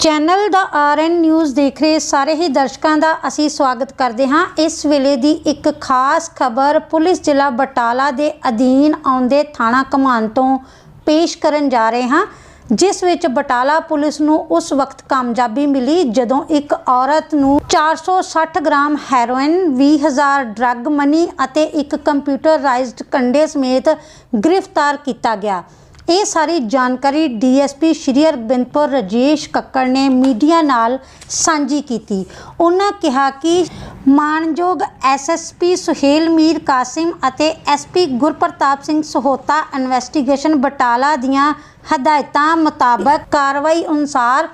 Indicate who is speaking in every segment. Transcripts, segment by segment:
Speaker 1: Channel ਦਾ RN news ਦੇਖ ਰਹੇ ਸਾਰੇ ਹੀ ਦਰਸ਼ਕਾਂ ਦਾ ਅਸੀਂ ਸਵਾਗਤ ਕਰਦੇ ਹਾਂ। ਇਸ ਵੇਲੇ ਦੀ ਇੱਕ ਖਾਸ ਖਬਰ ਪੁਲਿਸ ਜ਼ਿਲ੍ਹਾ ਬਟਾਲਾ ਦੇ ਅਧੀਨ ਆਉਂਦੇ ਥਾਣਾ ਕਮਾਨ ਤੋਂ ਪੇਸ਼ ਕਰਨ ਜਾ ਰਹੇ ਹਾਂ। ਜਿਸ ਵਿੱਚ ਬਟਾਲਾ ਪੁਲਿਸ ਨੂੰ ਉਸ ਵਕਤ ਕਾਮਯਾਬੀ ਮਿਲੀ ਜਦੋਂ ਇੱਕ ਔਰਤ ਨੂੰ 460 ਗ੍ਰਾਮ ਹੈਰੋਇਨ 20000 ਡਰੱਗ ਮਨੀ ਅਤੇ ਇੱਕ ਕੰਪਿਊਟਰਾਈਜ਼ਡ ਕੰਡੇ ਸਮੇਤ ਗ੍ਰਿਫਤਾਰ ਕੀਤਾ ਗਿਆ। ਇਹ ਸਾਰੀ ਜਾਣਕਾਰੀ ਡੀਐਸਪੀ ਸ਼੍ਰੀ ਅਰਬਿੰਦਪੁਰ ਰਜੇਸ਼ ਕੱਕੜ ਨੇ ਮੀਡੀਆ ਨਾਲ ਸਾਂਝੀ ਕੀਤੀ। ਉਹਨਾਂ ਕਿਹਾ ਕਿ ਮਾਨਯੋਗ ਐਸਐਸਪੀ ਸੁਹੇਲ ਮੀਰ ਕਾਸਿਮ ਅਤੇ ਐਸਪੀ ਗੁਰਪ੍ਰਤਾਪ ਸਿੰਘ ਸਹੋਤਾ ਇਨਵੈਸਟੀਗੇਸ਼ਨ ਬਟਾਲਾ ਦੀਆਂ ਹਦਾਇਤਾਂ ਮੁਤਾਬਕ ਕਾਰਵਾਈ ਅਨੁਸਾਰ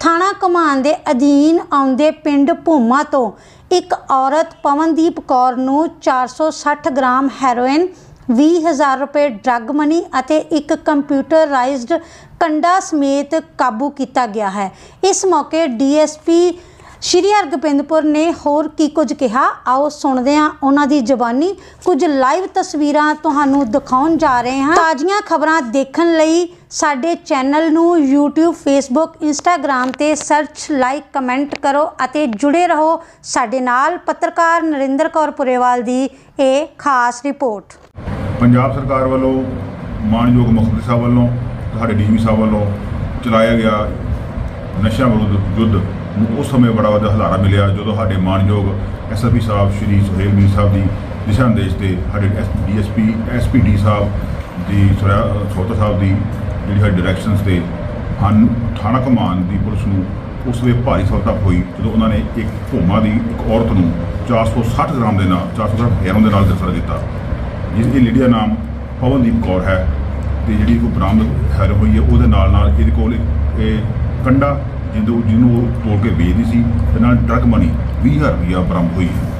Speaker 1: ਥਾਣਾ ਕਮਾਨ ਦੇ ਅਧੀਨ ਆਉਂਦੇ ਪਿੰਡ ਭੂਮਾ ਤੋਂ ਇੱਕ ਔਰਤ ਪਵਨਦੀਪ ਕੌਰ ਨੂੰ 460 ਗ੍ਰਾਮ ਹੈਰੋਇਨ 20000 ਰੁਪਏ ਡਰੱਗ ਮਨੀ ਅਤੇ ਇੱਕ ਕੰਪਿਊਟਰਾਈਜ਼ਡ ਕੰਡਾ ਸਮੇਤ ਕਾਬੂ ਕੀਤਾ ਗਿਆ ਹੈ। ਇਸ ਮੌਕੇ ਡੀਐਸਪੀ ਸ਼੍ਰੀ ਹਰਗੋਬਿੰਦਪੁਰ ਨੇ ਹੋਰ ਕੀ ਕੁਝ ਕਿਹਾ? ਆਓ ਸੁਣਦੇ ਹਾਂ ਉਹਨਾਂ ਦੀ ਜ਼ਬਾਨੀ। ਕੁਝ ਲਾਈਵ ਤਸਵੀਰਾਂ ਤੁਹਾਨੂੰ ਦਿਖਾਉਣ ਜਾ ਰਹੇ ਹਾਂ। ਤਾਜ਼ੀਆਂ ਖਬਰਾਂ ਦੇਖਣ ਲਈ ਸਾਡੇ ਚੈਨਲ ਨੂੰ YouTube, Facebook, Instagram ਤੇ ਸਰਚ ਲਾਈਕ ਕਮੈਂਟ ਕਰੋ ਅਤੇ ਜੁੜੇ ਰਹੋ ਸਾਡੇ ਨਾਲ ਪੱਤਰਕਾਰ ਨਰਿੰਦਰ ਕੌਰ ਪੁਰੇਵਾਲ ਦੀ ਇਹ ਖਾਸ ਰਿਪੋਰਟ।
Speaker 2: ਪੰਜਾਬ ਸਰਕਾਰ ਵੱਲੋਂ ਮਾਨਯੋਗ ਮੁੱਖ ਮੰਤਰੀ ਸਾਹਿਬ ਵੱਲੋਂ, ਤੁਹਾਡੇ ਡੀਜੀਪੀ ਸਾਹਿਬ ਵੱਲੋਂ ਚਲਾਇਆ ਗਿਆ ਨਸ਼ਾ ਵਿਰੁੱਧ ਯੁੱਧ ਨੂੰ ਉਸ ਸਮੇਂ ਬੜਾ ਵੱਡਾ ਹਲਾਰਾ ਮਿਲਿਆ, ਜਦੋਂ ਸਾਡੇ ਮਾਨਯੋਗ ਐਸਐਸਪੀ ਸਾਹਿਬ, ਸ਼੍ਰੀ ਸੁਹੇਲ ਮੀਰ ਸਾਹਿਬ ਦੀ ਦਿਸ਼ਾ ਨਿਰਦੇਸ਼ ਤੇ ਸਾਡੇ ਡੀਐਸਪੀ ਐਸਪੀਡੀ ਸਾਹਿਬ ਦੀ ਸੋਤਾ ਸਾਹਿਬ ਦੀ ਜਿਹੜੀ ਸਾਡੀ ਡਾਇਰੈਕਸ਼ਨਸ ਤੇ ਹਨ ਥਾਣਾ ਕਮਾਨ ਦੀ ਪੁਲਿਸ ਨੂੰ ਉਸ ਵੇ ਭਾਰੀ ਸਫਲਤਾ ਹੋਈ, ਜਦੋਂ ਉਹਨਾਂ ਨੇ ਇੱਕ ਭੂਮਾ ਦੀ ਇੱਕ ਔਰਤ ਨੂੰ 460 ਗ੍ਰਾਮ ਦੇ ਨਾਲ 460 ਗ੍ਰਾਮ ਹੈਰੋਨ ਦੇ ਨਾਲ ਗ੍ਰਿਫਤਾਰ ਕੀਤਾ। ਜਿਸ ਦੀ ਲੇਡੀ ਦਾ ਨਾਮ ਪਵਨਦੀਪ ਕੌਰ ਹੈ, ਤੇ ਜਿਹੜੀ ਕੋ ਬਰਾਮਦ ਹੈਰ ਹੋਈ ਹੈ, ਉਹਦੇ ਨਾਲ ਨਾਲ ਇਹਦੇ ਕੋਲ ਇਹ ਕੰਡਾ ਜਿਹਨੂੰ ਜਿਹਨੂੰ ਉਹ ਤੋੜ ਕੇ ਵੇਚਦੀ ਸੀ, ਤੇ ਨਾਲ ਡਰਗ ਮਨੀ 20000 ਰੁਪਇਆ ਬਰਾਮਦ ਹੋਈ ਹੈ।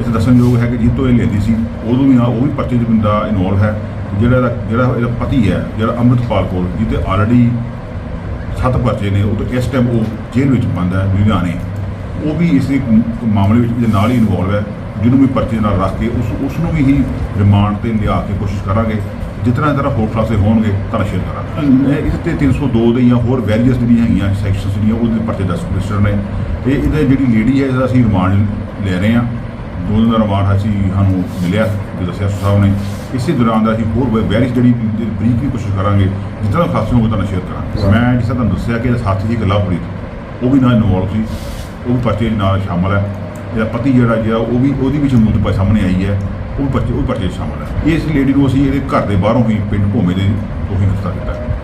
Speaker 2: ਇਸ ਦੱਸਣਯੋਗ ਹੈ ਕਿ ਜਿੱਤੋਂ ਇਹ ਲੈਂਦੀ ਸੀ, ਉਦੋਂ ਵੀ ਆ ਉਹ ਵੀ ਪਰਚੇ 'ਚ ਬੰਦਾ ਇਨਵੋਲਵ ਹੈ। ਜਿਹੜਾ ਇਹਦਾ ਜਿਹੜਾ ਇਹਦਾ ਪਤੀ ਹੈ, ਜਿਹੜਾ ਅੰਮ੍ਰਿਤਪਾਲ ਕੋਲ ਜਿਹਤੇ ਆਲਰੇਡੀ ਸੱਤ ਪਰਚੇ ਨੇ, ਉਹ ਤੋਂ ਇਸ ਟਾਈਮ ਉਹ ਜੇਲ੍ਹ ਵਿੱਚ ਬੰਦ ਹੈ, ਲੁਧਿਆਣੇ। ਉਹ ਵੀ ਇਸ ਦੇ ਮਾਮਲੇ ਵਿੱਚ ਇਹਦੇ ਨਾਲ ਹੀ ਇਨਵੋਲਵ ਹੈ ਜਿਹਨੂੰ ਵੀ ਪਰਚੇ ਨਾਲ ਰੱਖ ਕੇ ਉਸ ਉਸ ਨੂੰ ਵੀ ਹੀ ਰਿਮਾਂਡ ਤੇ ਲਿਆ ਕੇ ਕੋਸ਼ਿਸ਼ ਕਰਾਂਗੇ। ਜਿਤਨਾ ਤਰ੍ਹਾਂ ਹੋਰ ਕਲਾਸੇ ਹੋਣਗੇ ਤਾਂ ਸ਼ੇਅਰ ਕਰਾਂਗੇ। ਇਸ ਤੇ 302 ਦੇ ਜਾਂ ਹੋਰ ਵੈਰੀਅਸ ਜਿਹੜੀਆਂ ਹੈਗੀਆਂ ਸੈਕਸ਼ਨਸ ਜਿਹੜੀਆਂ ਉਹਦੇ ਪਰਚੇ ਦਸ ਰਜਿਸਟਰ ਨੇ। ਤੇ ਇਹਦੇ ਜਿਹੜੀ ਲੇਡੀ ਹੈ ਇਹਦਾ ਅਸੀਂ ਰਿਮਾਂਡ ਲੈ ਰਹੇ ਹਾਂ। ਦੋ ਦਿਨ ਦਾ ਰਿਮਾਂਡ ਅਸੀਂ ਸਾਨੂੰ ਮਿਲਿਆ ਜੋ ਦੱਸਿਆ ਸਾਹਿਬ ਨੇ। ਇਸੇ ਦੌਰਾਨ ਦਾ ਅਸੀਂ ਹੋਰ ਵੈਰੀਅਸ ਜਿਹੜੀ ਬਰੀਕ ਵੀ ਕੋਸ਼ਿਸ਼ ਕਰਾਂਗੇ। ਜਿਤਨਾ ਖਾਸੇ ਹੋਵੇ ਤਾਂ ਸ਼ੇਅਰ ਕਰਾਂਗੇ। ਮੈਂ ਜਿਸ ਤਰ੍ਹਾਂ ਦੱਸਿਆ ਕਿ ਸਾਥੀ ਦੀ ਗੱਲਾਂ ਪੜੀ ਉਹ ਵੀ ਨਾਲ ਇਨਵੋਲਵ ਸੀ। ਉਹ ਵੀ ਪਰਚੇ 'ਚ ਨਾਲ ਸ਼ਾਮਲ ਹੈ। ਇਹਦਾ ਪਤੀ ਜਿਹੜਾ ਜਿਹੜਾ ਉਹ ਵੀ ਉਹਦੀ ਵੀ ਸ਼ਮੂਲੀਅਤ ਪਾ, ਸਾਹਮਣੇ ਆਈ ਹੈ। ਉਹ ਪਰਚੇ ਉਹ ਪਰਚੇ 'ਚ ਸ਼ਾਮਲ ਹੈ। ਇਸ ਲੇਡੀ ਨੂੰ ਅਸੀਂ ਇਹਦੇ ਘਰ ਦੇ ਬਾਹਰੋਂ ਹੀ ਪਿੰਡ ਭੋਮੇ ਦੇ, ਤੋਂ ਹੀ ਗ੍ਰਿਫਤਾਰ ਕੀਤਾ